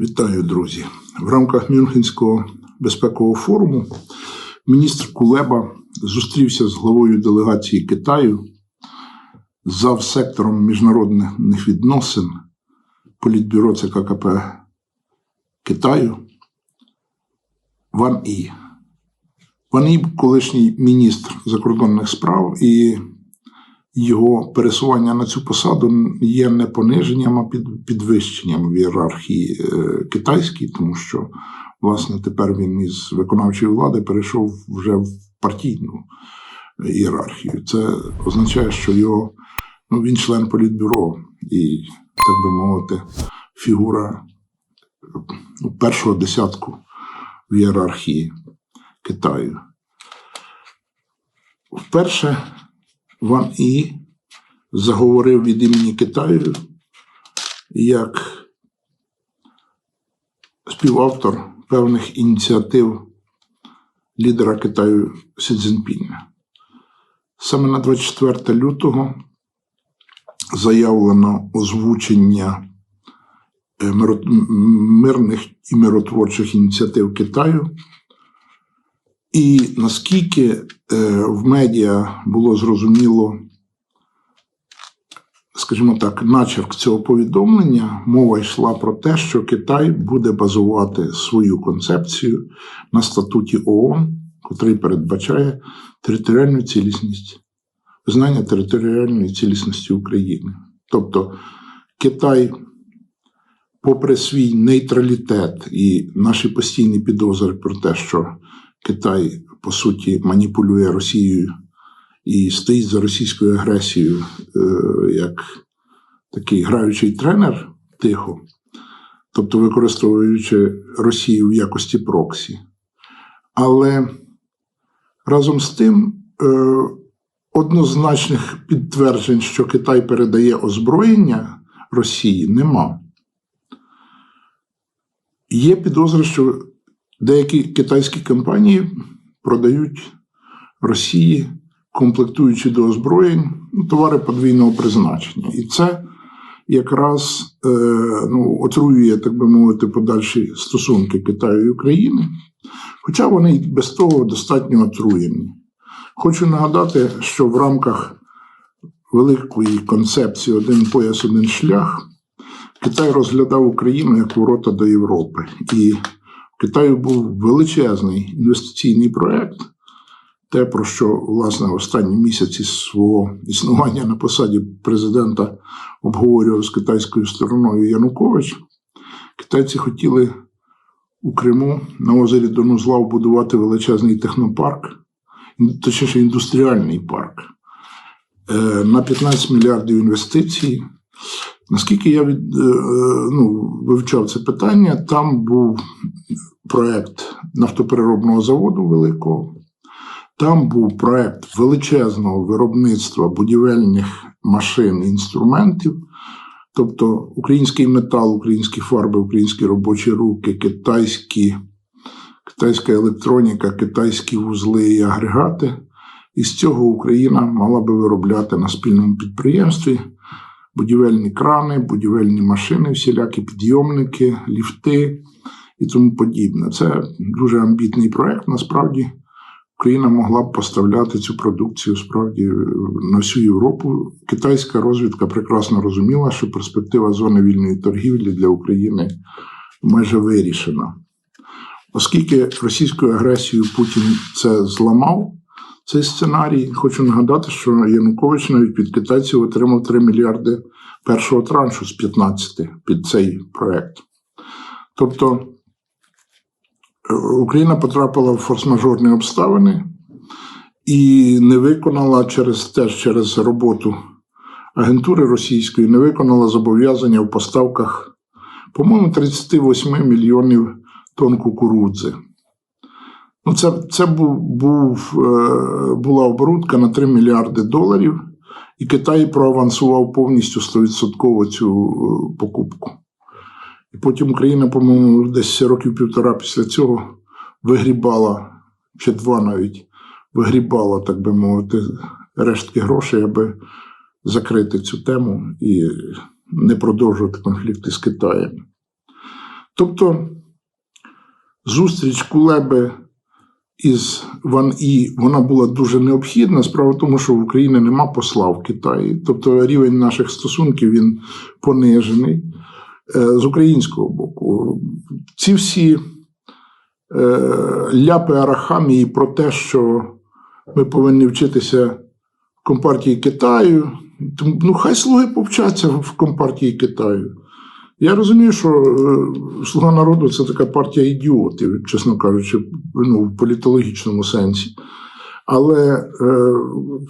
Вітаю, друзі! В рамках Мюнхенського безпекового форуму міністр Кулеба зустрівся з главою делегації Китаю за сектором міжнародних відносин Політбюро ЦККП Китаю Ван І. Ван І колишній міністр закордонних справ і його пересування на цю посаду є не пониженням, а підвищенням в ієрархії е, китайській, тому що, власне, тепер він із виконавчої влади перейшов вже в партійну ієрархію. Це означає, що його, ну, він член політбюро і, так би мовити, фігура ну, першого десятку в ієрархії Китаю. Вперше Ван І заговорив від імені Китаю як співавтор певних ініціатив лідера Китаю Сі Цзіньпіня. Саме на 24 лютого заявлено озвучення е, мирних і миротворчих ініціатив Китаю. І наскільки е, в медіа було зрозуміло, скажімо так, начерк цього повідомлення, мова йшла про те, що Китай буде базувати свою концепцію на статуті ООН, котрий передбачає територіальну цілісність, визнання територіальної цілісності України. Тобто Китай, попри свій нейтралітет і наші постійні підозри про те, що Китай, по суті, маніпулює Росією і стоїть за російською агресією е, як такий граючий тренер тихо, тобто використовуючи Росію в якості проксі. Але разом з тим е, однозначних підтверджень, що Китай передає озброєння Росії, нема. Є підозри, що Деякі китайські компанії продають Росії, комплектуючи до озброєнь, ну, товари подвійного призначення. І це якраз е, ну, отруює, так би мовити, подальші стосунки Китаю і України. Хоча вони без того достатньо отруєні. Хочу нагадати, що в рамках великої концепції Один пояс, один шлях Китай розглядав Україну як ворота до Європи. І Китаю був величезний інвестиційний проект. Те, про що власне останні місяці свого існування на посаді президента обговорював з китайською стороною Янукович. Китайці хотіли у Криму на озері Донузла вбудувати величезний технопарк, точніше індустріальний парк е, на 15 мільярдів інвестицій. Наскільки я від, е, ну, вивчав це питання, там був проект нафтопереробного заводу великого, там був проект величезного виробництва будівельних машин і інструментів, тобто український метал, українські фарби, українські робочі руки, китайські, китайська електроніка, китайські вузли і агрегати. І з цього Україна мала би виробляти на спільному підприємстві будівельні крани, будівельні машини, всілякі підйомники, ліфти і тому подібне. Це дуже амбітний проект. Насправді Україна могла б поставляти цю продукцію справді на всю Європу. Китайська розвідка прекрасно розуміла, що перспектива зони вільної торгівлі для України майже вирішена. Оскільки російською агресією Путін це зламав. Цей сценарій хочу нагадати, що Янукович навіть під китайців отримав 3 мільярди першого траншу з 15 під цей проект. Тобто Україна потрапила в форс-мажорні обставини і не виконала через теж через роботу агентури російської, не виконала зобов'язання в поставках, по-моєму, 38 мільйонів тонн кукурудзи. Ну, це це був, був, е, була оборудка на 3 мільярди доларів, і Китай проавансував повністю 100% цю е, покупку. І потім Україна, по-моєму, десь років півтора після цього вигрібала, чи два навіть вигрібала, так би мовити, рештки грошей, аби закрити цю тему і не продовжувати конфлікти з Китаєм. Тобто зустріч Кулеби із Ван І вона була дуже необхідна. Справа в тому, що в Україні нема посла в Китаї. Тобто рівень наших стосунків він понижений з українського боку. Ці всі е, ляпи арахамії про те, що ми повинні вчитися в Компартії Китаю. Ну, хай слуги повчаться в Компартії Китаю. Я розумію, що е, Слуга народу це така партія ідіотів, чесно кажучи, ну, в політологічному сенсі. Але е,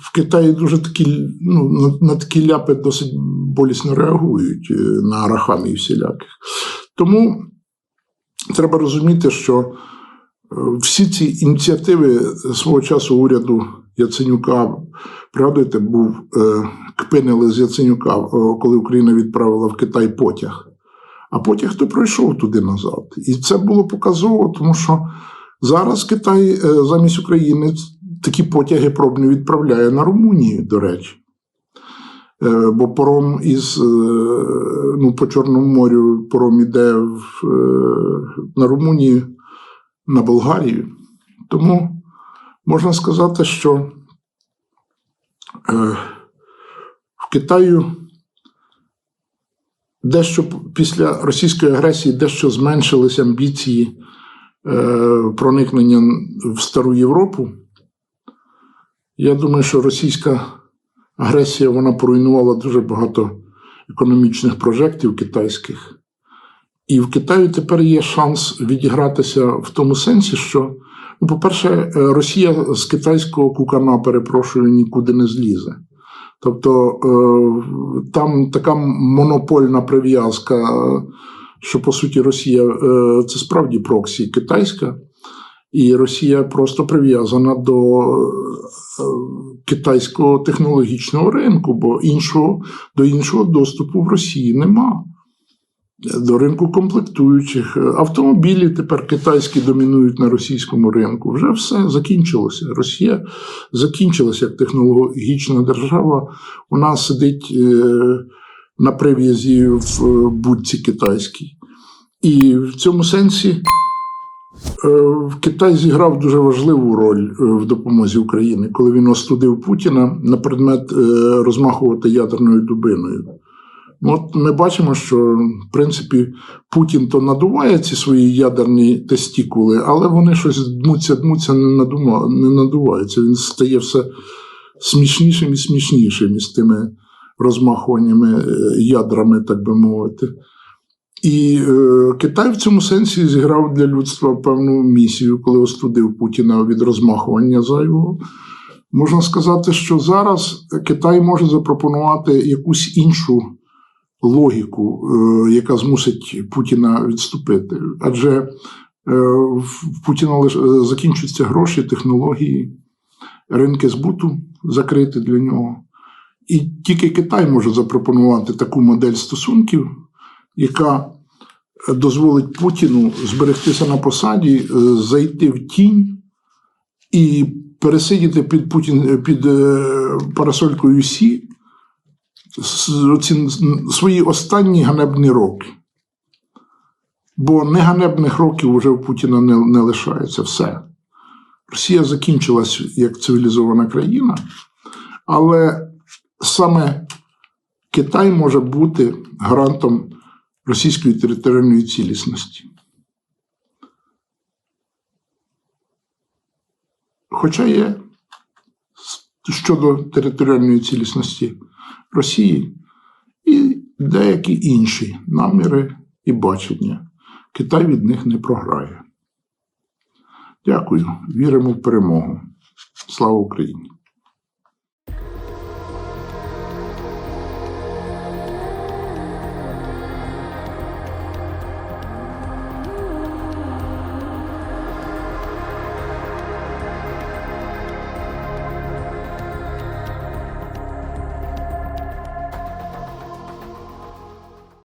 в Китаї дуже такі, ну, на, на такі ляпи досить болісно реагують е, на арахамі всіляких. Тому треба розуміти, що е, всі ці ініціативи свого часу уряду Яценюка, пригадуєте, був е, кпинили з Яценюка, коли Україна відправила в Китай потяг. А потяг то пройшов туди назад. І це було показово, тому що зараз Китай замість України такі потяги пробні відправляє на Румунію, до речі. Е, Бо пором із е, ну, по Чорному морю пором іде в, е, на Румунію, на Болгарію. Тому можна сказати, що в Китаю дещо після російської агресії дещо зменшились амбіції проникнення в Стару Європу. Я думаю, що російська агресія вона поруйнувала дуже багато економічних прожектів китайських. І в Китаї тепер є шанс відігратися в тому сенсі, що, ну, по-перше, е, Росія з китайського кукана, перепрошую, нікуди не злізе. Тобто е, там така монопольна прив'язка, що по суті Росія е, це справді проксі китайська, і Росія просто прив'язана до е, китайського технологічного ринку, бо іншого, до іншого доступу в Росії нема. До ринку комплектуючих. Автомобілі тепер китайські домінують на російському ринку. Вже все закінчилося. Росія закінчилася як технологічна держава. Вона сидить е, на прив'язі в е, будці китайській. І в цьому сенсі Китай зіграв дуже важливу роль в допомозі Україні, коли він остудив Путіна на предмет розмахувати ядерною дубиною. От ми бачимо, що в принципі Путін то надуває ці свої ядерні тестікули, але вони щось дмуться, дмуться, не, надума, не надуваються. Він стає все смішнішим і смішнішим із тими розмахуваннями ядрами, так би мовити. І е, Китай в цьому сенсі зіграв для людства певну місію, коли остудив Путіна від розмахування зайвого. Можна сказати, що зараз Китай може запропонувати якусь іншу логіку, е, яка змусить Путіна відступити. Адже е, в Путіна лише закінчуються гроші, технології, ринки збуту закриті для нього. І тільки Китай може запропонувати таку модель стосунків, яка дозволить Путіну зберегтися на посаді, е, зайти в тінь і пересидіти під Путін під парасолькою Сі свої останні ганебні роки. Бо неганебних років вже у Путіна не, не лишається все. Росія закінчилась як цивілізована країна, але саме Китай може бути гарантом російської територіальної цілісності. Хоча є щодо територіальної цілісності Росії і деякі інші наміри і бачення. Китай від них не програє. Дякую. Віримо в перемогу. Слава Україні!